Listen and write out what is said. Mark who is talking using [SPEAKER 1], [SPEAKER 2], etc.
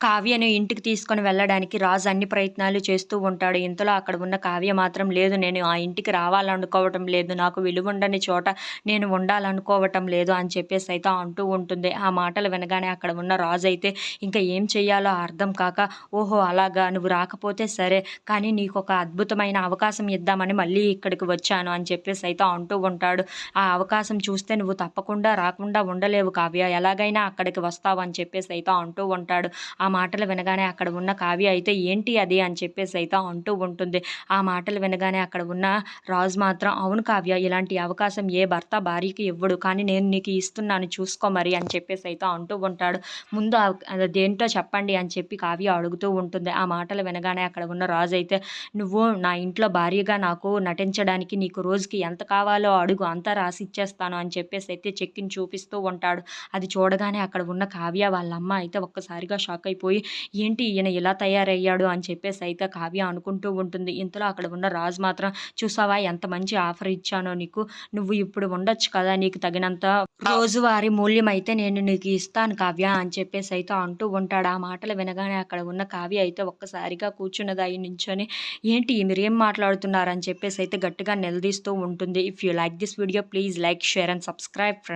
[SPEAKER 1] కావ్యను ఇంటికి తీసుకొని వెళ్ళడానికి రాజు అన్ని ప్రయత్నాలు చేస్తూ ఉంటాడు. ఇంతలో అక్కడ ఉన్న కావ్య మాత్రం లేదు నేను ఆ ఇంటికి రావాలనుకోవటం లేదు. నాకు విలువుండని చోట నేను ఉండాలనుకోవటం లేదు అని చెప్పేసి అయితే అంటూ ఉంటుంది. ఆ మాటలు వినగానే అక్కడ ఉన్న రాజు అయితే ఇంకా ఏం చేయాలో అర్థం కాక ఓహో అలాగా నువ్వు రాకపోతే సరే కానీ నీకు ఒక అద్భుతమైన అవకాశం ఇద్దామని మళ్ళీ ఇక్కడికి వచ్చాను అని చెప్పేసి అయితే అంటూ ఉంటాడు. ఆ అవకాశం చూస్తే నువ్వు తప్పకుండా రాకుండా ఉండలేవు కావ్య. ఎలాగైనా అక్కడికి వస్తావు అని చెప్పేసి అయితే అంటూ ఉంటాడు. ఆ మాటలు వినగానే అక్కడ ఉన్న కావ్య అయితే ఏంటి అది? అని చెప్పేసి అయితే అంటూ ఉంటుంది. ఆ మాటలు వినగానే అక్కడ ఉన్న రాజు మాత్రం అవును కావ్య ఇలాంటి అవకాశం ఏ భర్త భార్యకి ఇవ్వడు కానీ నేను నీకు ఇస్తున్నాను చూసుకో మరి అని చెప్పేసి అయితే అంటూ ఉంటాడు. ముందు దేంటో చెప్పండి అని చెప్పి కావ్య అడుగుతూ ఉంటుంది. ఆ మాటలు వినగానే అక్కడ ఉన్న రాజు అయితే నువ్వు నా ఇంట్లో భార్యగా నాకు నటించడానికి నీకు రోజుకి ఎంత కావాలో అడుగు అంతా రాసి ఇచ్చేస్తాను అని చెప్పేసి అయితే చెక్కిని చూపిస్తూ ఉంటాడు. అది చూడగానే అక్కడ ఉన్న కావ్య వాళ్ళ అమ్మ అయితే ఒక్కసారిగా షాక్ అయిపోయి ఏంటి ఈయన ఇలా తయారయ్యాడు? అని చెప్పేసి అయితే కావ్య అనుకుంటూ ఉంటుంది. ఇంతలో అక్కడ ఉన్న రాజు మాత్రం చూసావా ఎంత మంచి ఆఫర్ ఇచ్చానో నీకు. నువ్వు ఇప్పుడు ఉండొచ్చు కదా నీకు తగినంత రోజువారీ మూల్యం అయితే నేను నీకు ఇస్తాను కావ్య అని చెప్పేసి అయితే అంటూ ఉంటాడు. ఆ మాటలు వినగానే అక్కడ ఉన్న కావ్య అయితే ఒక్కసారిగా కూర్చున్నదాయి నించొని ఏంటి మీరు ఏం మాట్లాడుతున్నారని చెప్పేసి అయితే గట్టిగా నిలదీస్తూ ఉంటుంది. If you like this video please like share and subscribe friends